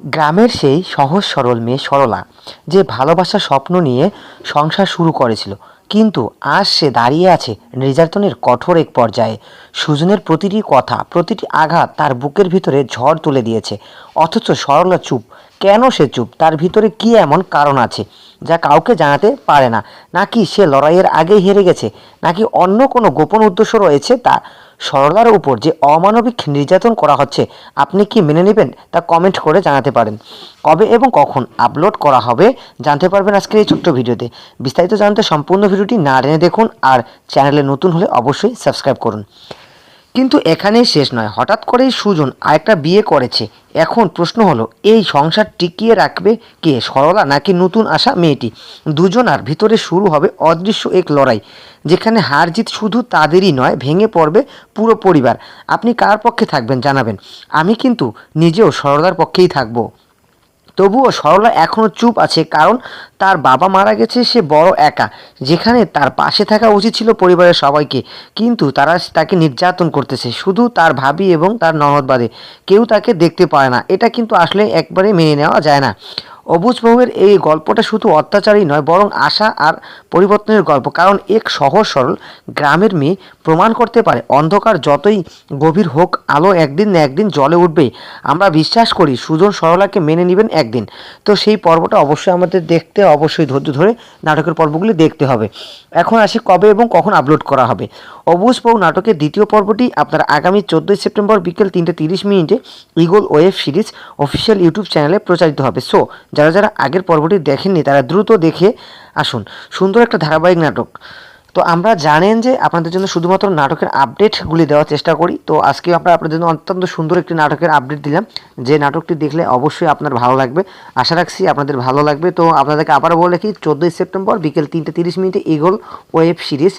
গ্রামের সেই সহজ সরল মেয়ে সরলা, যে ভালোবাসার স্বপ্ন নিয়ে সংসার শুরু করেছিল, কিন্তু আজ সে দাঁড়িয়ে আছে নির্যাতনের কঠোর এক পর্যায়ে। সুজনের প্রতিটি কথা, প্রতিটি আঘাত তার বুকের ভিতরে ঝড় তুলে দিয়েছে। অথচ সরলা চুপ। কেন সে চুপ? তার ভিতরে কি এমন কারণ আছে, যা কাউকে জানাতে পারে না? নাকি সে লড়াইয়ের আগেই হেরে গেছে? নাকি অন্য কোনো গোপন উদ্দেশ্য রয়েছে তা সরলার উপর যে অমানবিক নির্যাতন করা হচ্ছে, আপনি কি মেনে নেবেন? তা কমেন্ট করে জানাতে পারেন। কবে এবং কখন আপলোড করা হবে জানতে পারবেন আজকের এই ছোট্ট ভিডিওতে। বিস্তারিত জানতে সম্পূর্ণ ভিডিওটি না টেনে দেখুন আর চ্যানেলে নতুন হলে অবশ্যই সাবস্ক্রাইব করুন। কিন্তু এখানেই শেষ নয়। হঠাৎ করেই সুজন আরেকটা বিয়ে করেছে। এখন প্রশ্ন হলো, এই সংসার টিকিয়ে রাখবে কে, সরলা নাকি নতুন আসা মেয়েটি? দুজনার ভিতরে শুরু হবে অদৃশ্য এক লড়াই, যেখানে হার জিত শুধু তাদেরই নয়, ভেঙে পড়বে পুরো পরিবার। আপনি কার পক্ষে থাকবেন জানাবেন। আমি কিন্তু নিজেও সরলার পক্ষেই থাকব। তবুও সরলা এখনও চুপ আছে কারণ তার বাবা মারা গেছে, সে বড় একা। যেখানে তার পাশে থাকা উচিত ছিল পরিবারের সবাইকে। কিন্তু তারা তাকে নির্যাতন করতেছে, শুধু তার ভাবি এবং তার ননদ বাদে। কেউ তাকে দেখতে পায় না। এটা কিন্তু আসলে একবারে মেনে নেওয়া যায় না। অবুজ বহুয়ের এই গল্পটা শুধু অত্যাচারই নয়, বরং আশা আর পরিবর্তনের গল্প। কারণ এক সহজ সরল গ্রামের মেয়ে প্রমাণ করতে পারে, অন্ধকার যতই গভীর হোক, আলো একদিন না একদিন জলে উঠবে আমরা বিশ্বাস করি সুজন সরলাকে মেনে নেবেন একদিন। তো সেই পর্বটা অবশ্যই আমাদের দেখতে, অবশ্যই ধৈর্য ধরে নাটকের পর্বগুলি দেখতে হবে। এখন আসি কবে এবং কখন আপলোড করা হবে। অবুজ বহু নাটকের দ্বিতীয় পর্বটি আপনার আগামী চোদ্দোই সেপ্টেম্বর বিকেল তিনটে তিরিশ মিনিটে Eagle web series official YouTube চ্যানেলে প্রচারিত হবে। সো যারা যারা আগের পর্বটি দেখেননি, তারা দ্রুত দেখে আসুন। সুন্দর একটা ধারাবাহিক নাটক। তো আমরা জানেন যে আপনাদের জন্য শুধুমাত্র নাটকের আপডেটগুলি দেওয়ার চেষ্টা করি। তো আজকে আমরা আপনাদের জন্য অত্যন্ত সুন্দর একটি নাটকের আপডেট দিলাম। যে নাটকটি দেখলে অবশ্যই আপনার ভালো লাগবে। আশা রাখছি আপনাদের ভালো লাগবে। তো আপনাদেরকে আবারও বলে রাখি, চোদ্দোই সেপ্টেম্বর বিকেল তিনটে তিরিশ মিনিটে ইগল ওয়েব সিরিজ